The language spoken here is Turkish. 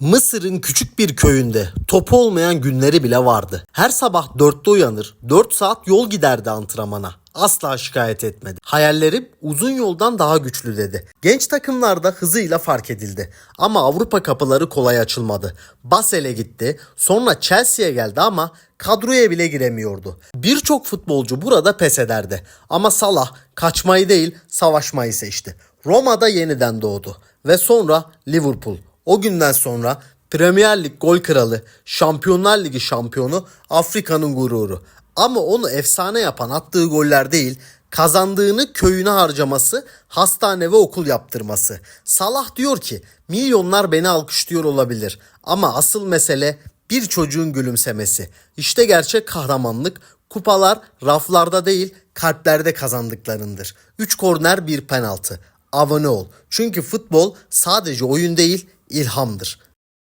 Mısır'ın küçük bir köyünde topu olmayan günleri bile vardı. Her sabah 4'te uyanır, 4 saat yol giderdi antrenmana. Asla şikayet etmedi. Hayallerim uzun yoldan daha güçlü dedi. Genç takımlarda hızıyla fark edildi. Ama Avrupa kapıları kolay açılmadı. Basel'e gitti, sonra Chelsea'ye geldi ama kadroya bile giremiyordu. Birçok futbolcu burada pes ederdi. Ama Salah kaçmayı değil savaşmayı seçti. Roma'da yeniden doğdu ve sonra Liverpool. O günden sonra Premier Lig gol kralı, Şampiyonlar Ligi şampiyonu, Afrika'nın gururu. Ama onu efsane yapan attığı goller değil, kazandığını köyüne harcaması, hastane ve okul yaptırması. Salah diyor ki, milyonlar beni alkışlıyor olabilir ama asıl mesele bir çocuğun gülümsemesi. İşte gerçek kahramanlık kupalar raflarda değil kalplerde kazandıklarındır. 3 korner bir penaltı. Abone ol. Çünkü futbol sadece oyun değil ilhamdır.